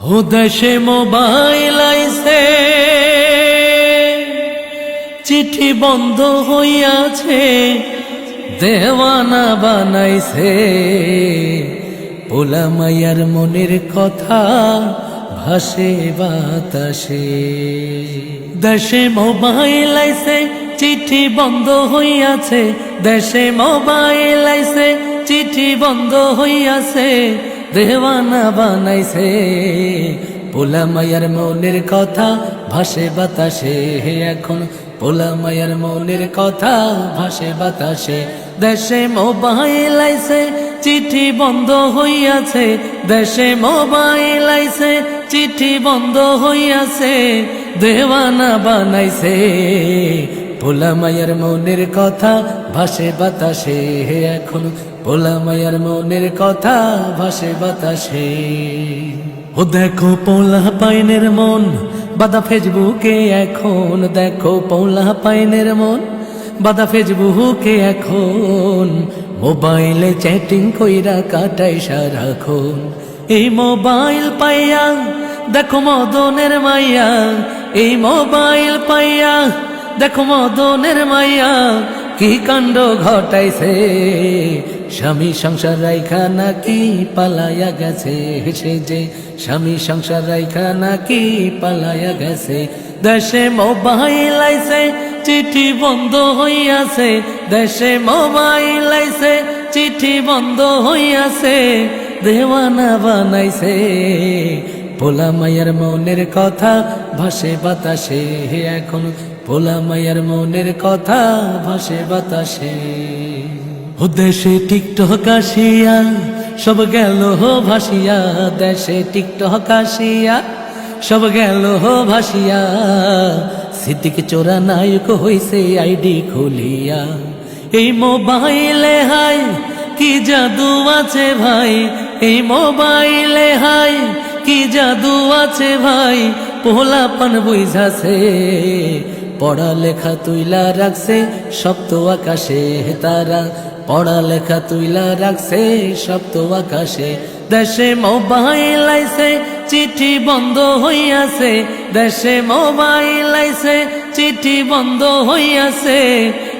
ও দেশে মোবাইল আইছে চিঠি বন্ধ হইয়াছে দেওয়ানা বানাইছে পোলা মাইয়ার মনের কথা ভাসে বাতাসে দেশে মোবাইল আইছে চিঠি বন্ধ হইয়াছে দেশে মোবাইল আইছে চিঠি বন্ধ হইয়াছে দেওয়ানা বানাইছে। পোলা মায়ার মনের কথা ভাসে বাতাসে। হে এখন পোলা মায়ার মনের কথা ভাসে বাতাসে। দেশে মোবাইল আইছে চিঠি বন্ধ হইয়াছে। দেশে মোবাইল আইছে চিঠি বন্ধ হইয়াছে। দেওয়ানা বানাইছে। পোলা মায়ার মনের কথা ভাসে বাতাসে, হে এখন পোলা মায়ার মনের কথা ভাসে বাতাসে। ও দেখো পোলা পাইনের মন, বাদা ফেসবুকে এখন। দেখো পোলা পাইনের মন, বাদা ফেসবুকে এখন। মোবাইলে চ্যাটিং কইরা কাটাই সারাক্ষণ। এই মোবাইল পাইয়া, দেখো মদনের মাইয়া। এই মোবাইল পাইয়া দেখো মদনের মাইয়া, কি কাণ্ড ঘটাইছে? স্বামী সংসার রাইখা নাকি পালায়া গেছে? সে যে স্বামী সংসার রাইখা নাকি পালায়া গেছে? দেশে মোবাইল আইছে, চিঠি বন্ধ হইয়াছে। দেশে মোবাইল আইছে, চিঠি বন্ধ হইয়াছে। দেওয়ানা বানাইছে। পোলা মায়ের মনের কথা ভাসে বাতাসে, হে এখন পোলা মায়ের মনের কথা ভাসে বাতাসে। ও দেশে টিকটক আসিয়া, সব গেল হো ভাসিয়া, দেশে টিকটক আসিয়া, সব গেল হো ভাসিয়া। সিদ্দিক চোরা নায়ক হইছে আইডি খুলিয়া। এই মোবাইলে হাই, কি জাদু আছে ভাই? এই মোবাইলে হাই, কি জাদু আছে ভাই? পোলা পান বুঝাছে, পড়ালেখা তুইলা রাখছে সপ্ত আকাশে তারা। পড়ালেখা তুইলা রাখছে সপ্ত আকাশে, দেশে মোবাইল আইছে, চিঠি বন্ধ হইয়াছে। দেশে মোবাইল আইছে, চিঠি বন্ধ হইয়াছে।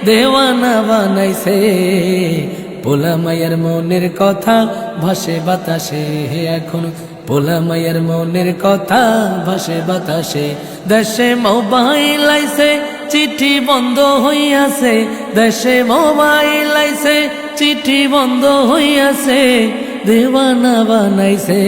দেওয়ানা বানাইছে পোলা মায়ের মনের কথা ভাসে বাতাসে। এখন পোলা মায়ের মনের কথা ভাসে বাতাসে। দেশে মোবাইল আইছে, চিঠি বন্ধ হইয়াছে। দেশে মোবাইল আইছে, চিঠি বন্ধ হইয়াছে। দেওয়ানা বানাইছে।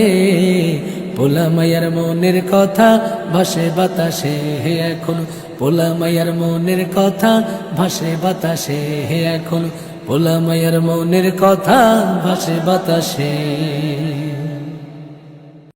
পোলা মায়ের মনের কথা ভাসে বাতাসে, হে এখন। পোলা মায়ের মনের কথা ভাসে বাতাসে, হে এখন। পোলা মায়ের মনের কথা ভাসে বাতাসে।